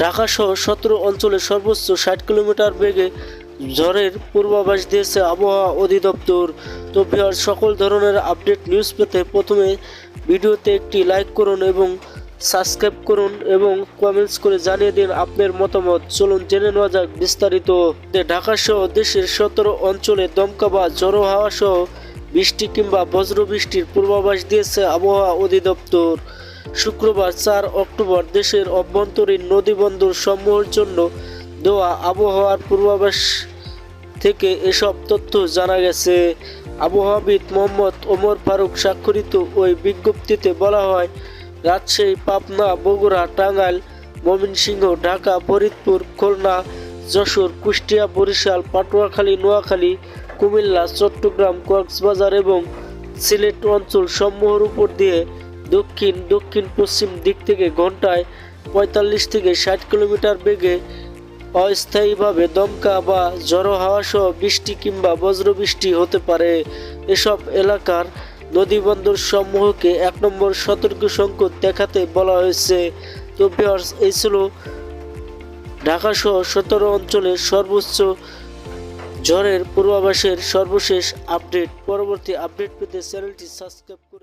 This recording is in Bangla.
ঢাকা সহ সতেরো অঞ্চলে সর্বোচ্চ ষাট কিলোমিটার বেগে ঝড়ের পূর্বাভাস দিয়েছে আবহাওয়া অধিদপ্তর। তো সকল ধরনের আপডেট নিউজ পেতে প্রথমে ভিডিওতে একটি লাইক করুন এবং সাবস্ক্রাইব করুন এবং কমেন্টস করে জানিয়ে দিন আপনার মতামত। চলুন জেনে নেওয়া যাক বিস্তারিত। ঢাকা সহ দেশের সতেরো অঞ্চলে দমকা বা ঝড়ো হাওয়া সহ বৃষ্টি কিংবা বজ্র বৃষ্টির পূর্বাভাস দিয়েছে আবহাওয়া অধিদপ্তর। শুক্রবার চার অক্টোবর দেশের অভ্যন্তরীণ নদীবন্দর সমূহের জন্য দেওয়া আবহাওয়ার পূর্বাভাস থেকে এসব তথ্য জানা গেছে। আবহাওয়াবিদ মোহাম্মদ ওমর ফারুক স্বাক্ষরিত ওই বিজ্ঞপ্তিতে বলা হয়, রাজশাহী, পাবনা, বগুড়া, টাঙ্গাইল, ময়মনসিংহ, ঢাকা, ফরিদপুর, খুলনা, যশোর, কুষ্টিয়া, বরিশাল, পাটুয়াখালী, নোয়াখালী, কুমিল্লা, চট্টগ্রাম, কক্সবাজার এবং সিলেট অঞ্চল সমূহের উপর দিয়ে দক্ষিণ দক্ষিণ পশ্চিম দিক থেকে ঘন্টায় পঁয়তাল্লিশ থেকে ষাট কিলোমিটার বেগে অস্থায়ীভাবে দমকা বা ঝড়ো হাওয়া সহ বৃষ্টি কিংবা বজ্রবৃষ্টি হতে পারে এসব এলাকার নদীবন্দর সমূহকে এক নম্বর সতর্ক সংকট দেখাতে বলা হয়েছে তো ভিউয়ার্স, এই ছিল ঢাকা সহ সতেরো অঞ্চলের সর্বোচ্চ ঝড়ের পূর্বাভাসের সর্বশেষ আপডেট পরবর্তী আপডেট পেতে চ্যানেলটি সাবস্ক্রাইব।